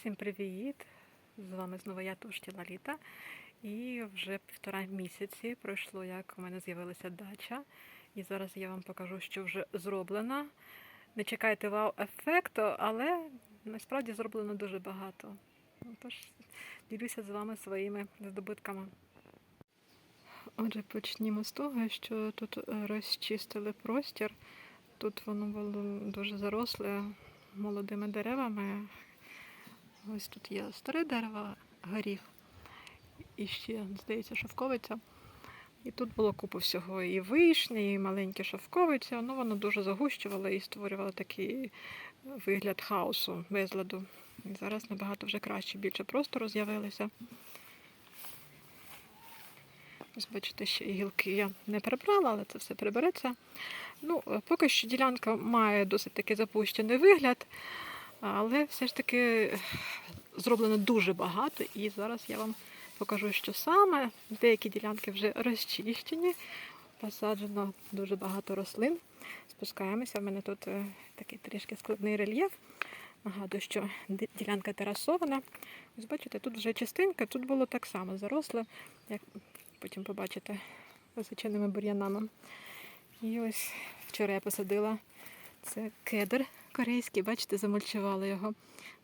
Всім привіт! З вами знову я Тушті Лаліта. І вже півтора місяці пройшло, як у мене з'явилася дача. І зараз я вам покажу, що вже зроблено. Не чекайте вау-ефекту, але насправді зроблено дуже багато. Тож ділюся з вами своїми здобутками. Отже, почнімо з того, що тут розчистили простір. Тут воно було дуже заросле молодими деревами. Ось тут є старе дерево, горіх, і ще, здається, шовковиця. І тут було купу всього. І вишня, і маленькі шовковиця. Ну, воно дуже загущувало і створювало такий вигляд хаосу, безладу. І зараз набагато вже краще, більше простору з'явилося. Ось бачите, ще гілки я не прибрала, але це все прибереться. Ну, поки що ділянка має досить таки запущений вигляд, але все ж таки зроблено дуже багато, і зараз я вам покажу, що саме. Деякі ділянки вже розчищені, посаджено дуже багато рослин. Спускаємося. В мене тут е, такий трішки складний рельєф. Нагадую, що ділянка терасована. Ось бачите, тут вже частинка, тут було так само заросле, як потім побачите височеними бур'янами. І ось вчора я посадила це кедр корейський, бачите, замульчувала його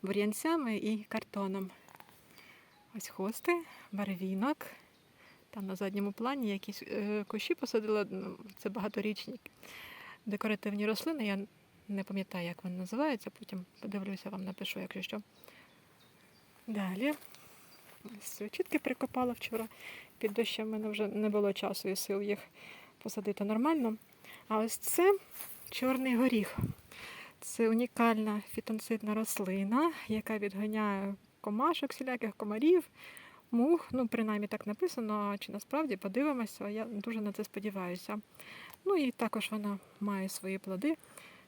бур'янцями і картоном. Ось хости, барвінок. Там на задньому плані якісь е, кущі посадила, ну, це багаторічні декоративні рослини. Я не пам'ятаю, як вони називаються, потім подивлюся, вам напишу, якщо що. Далі. Ось чітки прикопала вчора. Під дощем в мене вже не було часу і сил їх посадити нормально. А ось це чорний горіх. Це унікальна фітонцидна рослина, яка відганяє комашок, всіляких комарів, мух. Ну, принаймні так написано, чи насправді подивимося, я дуже на це сподіваюся. Ну і також вона має свої плоди,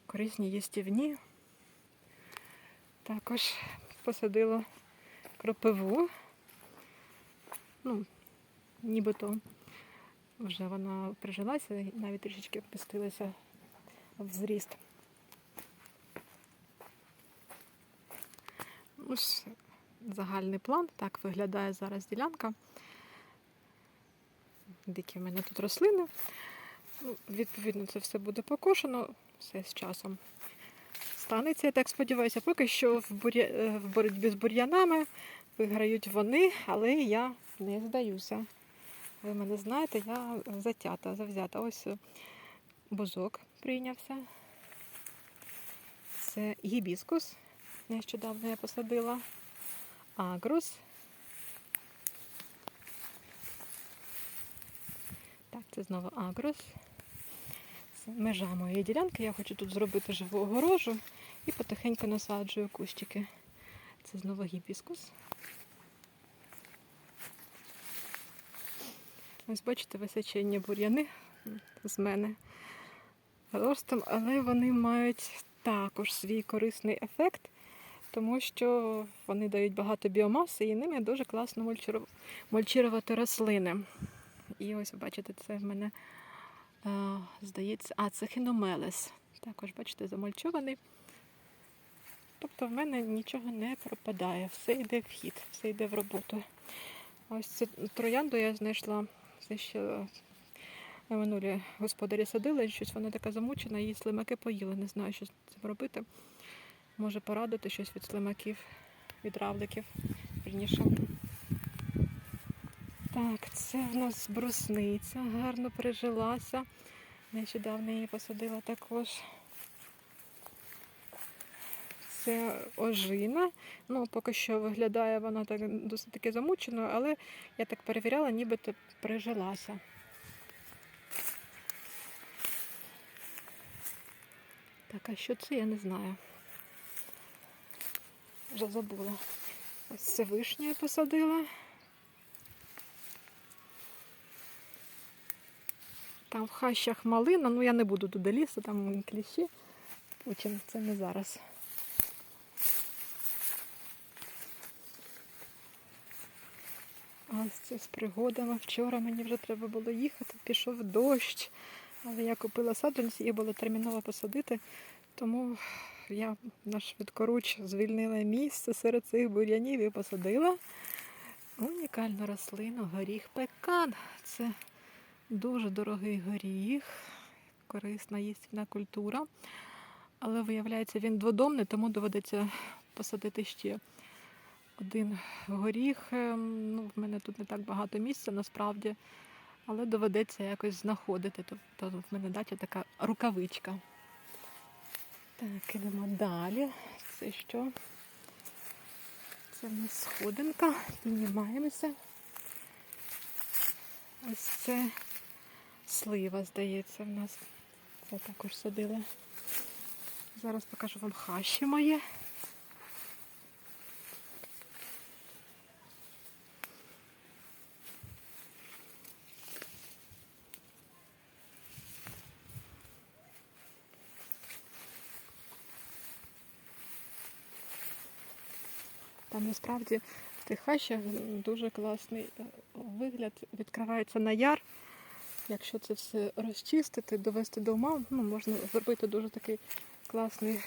корисні їстівні. Також посадила кропиву. Ну, нібито вже вона прижилася навіть трішечки впустилася в зріст. Ось загальний план. Так виглядає зараз ділянка. Дикі в мене тут рослини. Ну, відповідно, це все буде покошено все з часом. Станеться, я так сподіваюся, поки що в, буря... е, в боротьбі з бур'янами виграють вони, але я не здаюся. Ви мене знаєте, я затята, завзята. Ось е, бузок прийнявся. Це гібіскус. Нещодавно я посадила. Агрус. Так, це знову агрус. Це межа моєї ділянки. Я хочу тут зробити живу огорожу і потихеньку насаджую кущики. Це знову гібіскус. Ось бачите, височення бур'яни з мене ростом, але вони мають також свій корисний ефект, тому що вони дають багато біомаси і ними дуже класно мульчирувати рослини. І ось бачите, це в мене е, здається, а це хіномелес. Також, бачите, замульчований. Тобто в мене нічого не пропадає, все йде в хід, все йде в роботу. Ось цю троянду я знайшла це ще на минулі господарі садили, щось вона така замучена, її слимаки поїли. Не знаю, що з цим робити. Може порадити щось від слимаків, від равликів. Вірніше. Так, це в нас брусниця гарно прижилася. Нещодавно її посадила також. Це ожина. Ну, поки що виглядає вона так досить таки замученою, але я так перевіряла, нібито прижилася. Так, а що це, я не знаю. Вже забула. Ось це вишня я посадила. Там в хащах малина, ну я не буду туди лізти, там кліщі. Потім це не зараз. Ось це з пригодами. Вчора мені вже треба було їхати, пішов дощ. Але я купила саджанці, їх було терміново посадити, Тому я на швидкоруч звільнила місце серед цих бур'янів і посадила унікальну рослину горіх пекан. Це дуже дорогий горіх, корисна їстівна культура. Але виявляється, він дводомний, тому доведеться посадити ще один горіх. Ем, Ну, в мене тут не так багато місця насправді, але доведеться якось знаходити. Тобто в мене дача така рукавичка. Так, ідемо далі. Це що? Це в нас сходинка. Піднімаємося. Ось це слива, здається, в нас. Це також садили. Зараз покажу вам хащі моє. Там насправді в тих хащах дуже класний е, вигляд. Відкривається на яр. Якщо це все розчистити, довести до ума, ну, можна зробити дуже такий класний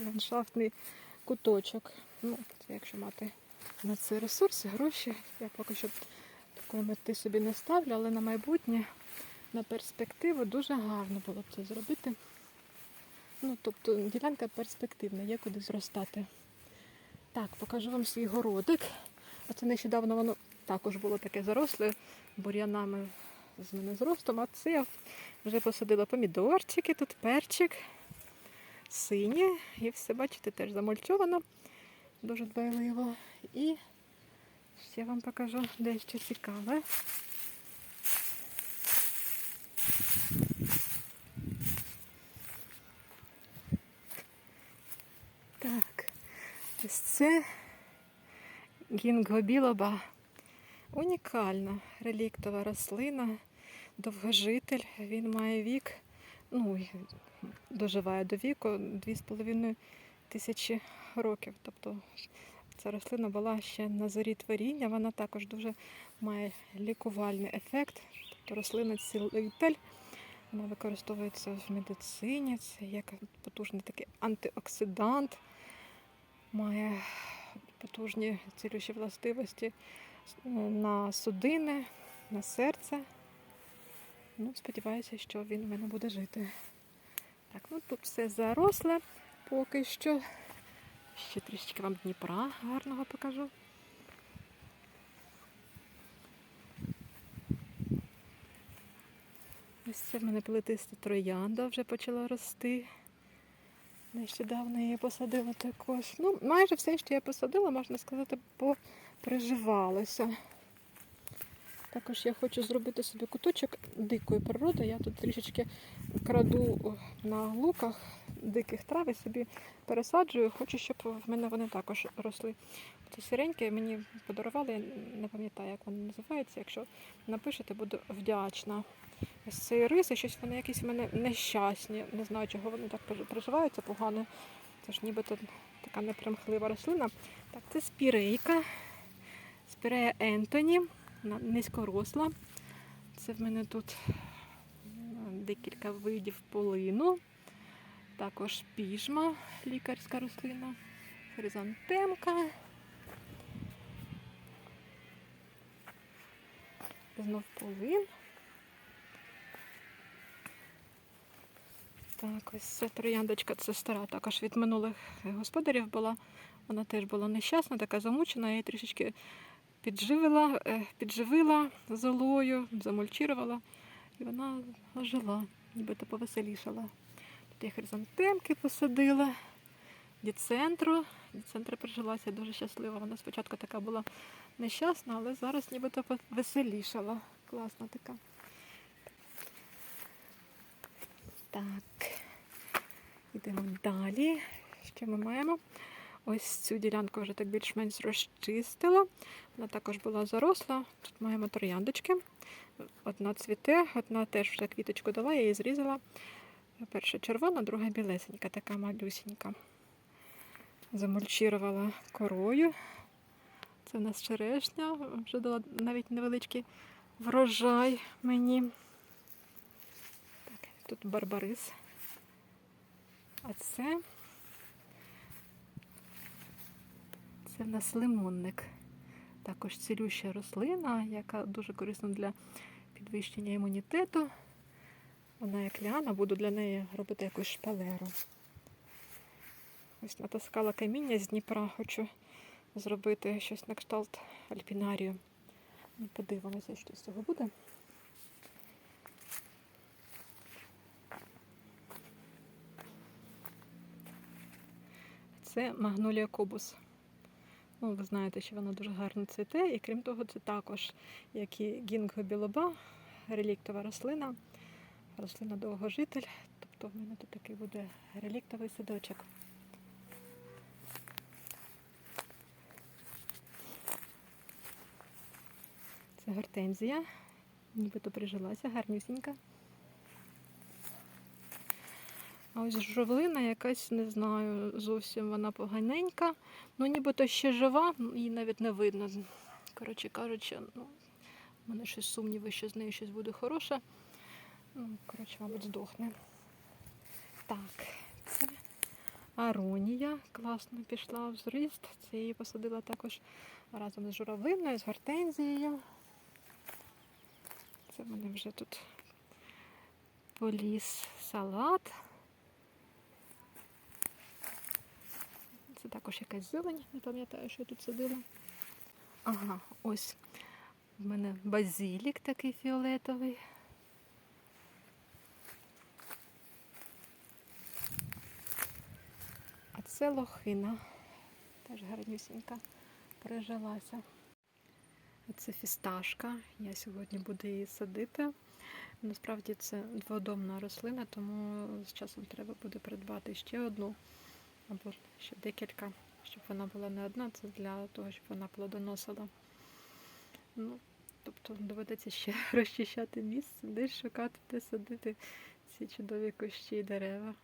ландшафтний куточок. Ну, це якщо мати на це ресурси, гроші. Я поки що такої мети собі не ставлю, але на майбутнє, на перспективу дуже гарно було б це зробити. Ну, тобто ділянка перспективна, є куди зростати. Так, покажу вам свій городик. Оце нещодавно воно також було таке заросле бур'янами з мене зростом, а це я вже посадила помідорчики, тут перчик, сині, і все, бачите, теж замульчовано, дуже дбайливо. І ще вам покажу дещо цікаве. Так, це гінгобілоба. Унікальна реліктова рослина, довгожитель. Він має вік, ну, доживає до віку 2,5 тисячі років. Тобто ця рослина була ще на зорі творіння, вона також дуже має лікувальний ефект. Тобто рослина цілитель. Вона використовується в медицині, це як потужний такий антиоксидант, має потужні цілющі властивості на судини, на серце. Ну, Сподіваюся, що він в мене буде жити. Так, ну тут все заросле поки що. Ще трішечки вам Дніпра гарного покажу. Ось це в мене плетиста троянда вже почала рости. Нещодавно її посадила також. Ну, майже все, що я посадила, можна сказати, поприживалося. Також я хочу зробити собі куточок дикої природи. Я тут трішечки краду на луках диких трав і собі пересаджую. Хочу, щоб в мене вони також росли. Ці сиренькі мені подарували, я не пам'ятаю, як вони називаються. Якщо напишете, буду вдячна. Ось цей рис, і щось вони якісь в мене нещасні. Не знаю, чого вони так проживаються погано. Це ж нібито така непримхлива рослина. Так, це спірейка. Спірея Ентоні. Вона низькоросла. Це в мене тут декілька видів полину. Також піжма, лікарська рослина, хризантемка. Знов полин. Так, ось ця трояндочка, це стара, також від минулих господарів була. Вона теж була нещасна, така замучена, я її трішечки підживила, е, підживила золою, замульчувала, і вона ожила, нібито повеселішала. Тут я хризантемки посадила, діцентру. Діцентра прижилася дуже щаслива. Вона спочатку така була нещасна, але зараз нібито повеселішала. Класна така. Так, йдемо далі. Що ми маємо? Ось цю ділянку вже так більш-менш розчистила. Вона також була заросла. Тут маємо трояндочки. Одна цвіте, одна теж вже квіточку дала, я її зрізала. Перша червона, друга білесенька, така малюсенька. Замульчувала корою. Це у нас черешня, вже дала навіть невеличкий врожай мені. Так, тут барбарис. А це, це в нас лимонник. Також цілюща рослина, яка дуже корисна для підвищення імунітету. Вона як ліана, буду для неї робити якусь шпалеру. Ось натаскала каміння з Дніпра, хочу зробити щось на кшталт альпінарію. Ну, Подивимося, що з цього буде. Це магнолія кобус. Ну, ви знаєте, що вона дуже гарно цвіте, і крім того, це також, як і гінго білоба, реліктова рослина, рослина довгожитель. Тобто в мене тут такий буде реліктовий садочок. Це гортензія, нібито прижилася, гарнюсінька. А ось жовлина якась, не знаю, зовсім вона поганенька. Ну, нібито ще жива, ну, її навіть не видно. Коротше кажучи, ну, в мене щось сумніви, що з нею щось буде хороше. Ну, коротше, мабуть, здохне. Так, це аронія. Класно пішла в зріст. Це її посадила також разом з журавлиною, з гортензією. Це в мене вже тут поліз салат. Це також якась зелень, не пам'ятаю, що я тут садила. Ага, ось в мене базилік такий фіолетовий. А це лохина. Теж гарнюсінька прижилася. Це фісташка. Я сьогодні буду її садити. Насправді це дводомна рослина, тому з часом треба буде придбати ще одну або ще декілька, щоб вона була не одна, це для того, щоб вона плодоносила. Ну, тобто доведеться ще розчищати місце, десь шукати, де садити ці чудові кущі і дерева.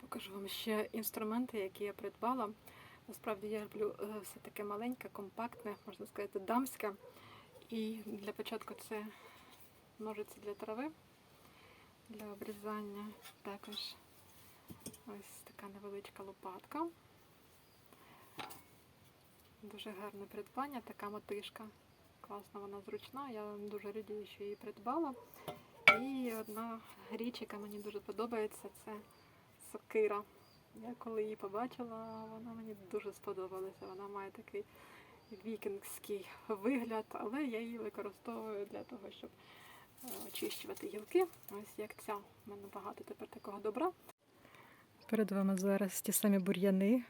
Покажу вам ще інструменти, які я придбала. Насправді я люблю е, все таке маленьке, компактне, можна сказати, дамське. І для початку це ножиці для трави, для обрізання. Також ось така невеличка лопатка. Дуже гарне придбання, така мотишка. Класна, вона зручна. Я дуже радію, що її придбала. І одна річ, яка мені дуже подобається, це сокира. Я коли її побачила, вона мені дуже сподобалася. Вона має такий вікінгський вигляд, але я її використовую для того, щоб е, очищувати гілки. Ось як ця. У мене багато тепер такого добра. Перед вами зараз ті самі бур'яни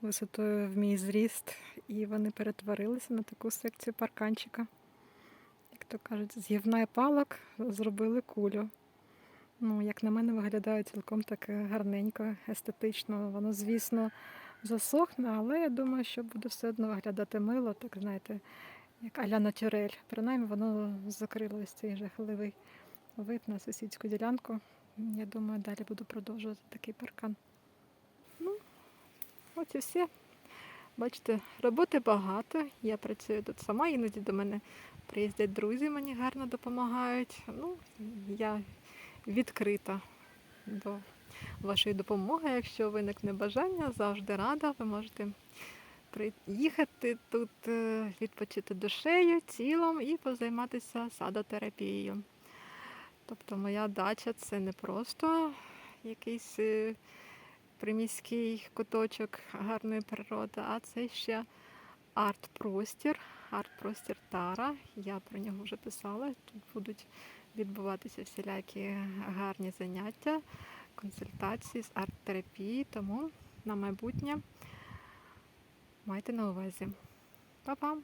висотою в мій зріст, і вони перетворилися на таку секцію парканчика. Як то кажуть, з гівна і палок зробили кулю. Ну, як на мене, виглядає цілком так гарненько, естетично. Воно, звісно, засохне, але я думаю, що буде все одно виглядати мило, так знаєте, як аля натюрель. Принаймні воно закрило цей жахливий вид на сусідську ділянку. Я думаю, далі буду продовжувати такий паркан. Ну, ось і все. Бачите, роботи багато. Я працюю тут сама, іноді до мене приїздять друзі, мені гарно допомагають. Ну, я відкрита до вашої допомоги. Якщо виникне бажання, завжди рада. Ви можете приїхати тут, е, відпочити душею, тілом і позайматися садотерапією. Тобто моя дача це не просто якийсь е, приміський куточок гарної природи, а це ще арт-простір, арт-простір Тара. Я про нього вже писала. Тут будуть відбуватися всілякі гарні заняття, консультації з арт-терапії, тому на майбутнє майте на увазі. Па-пам!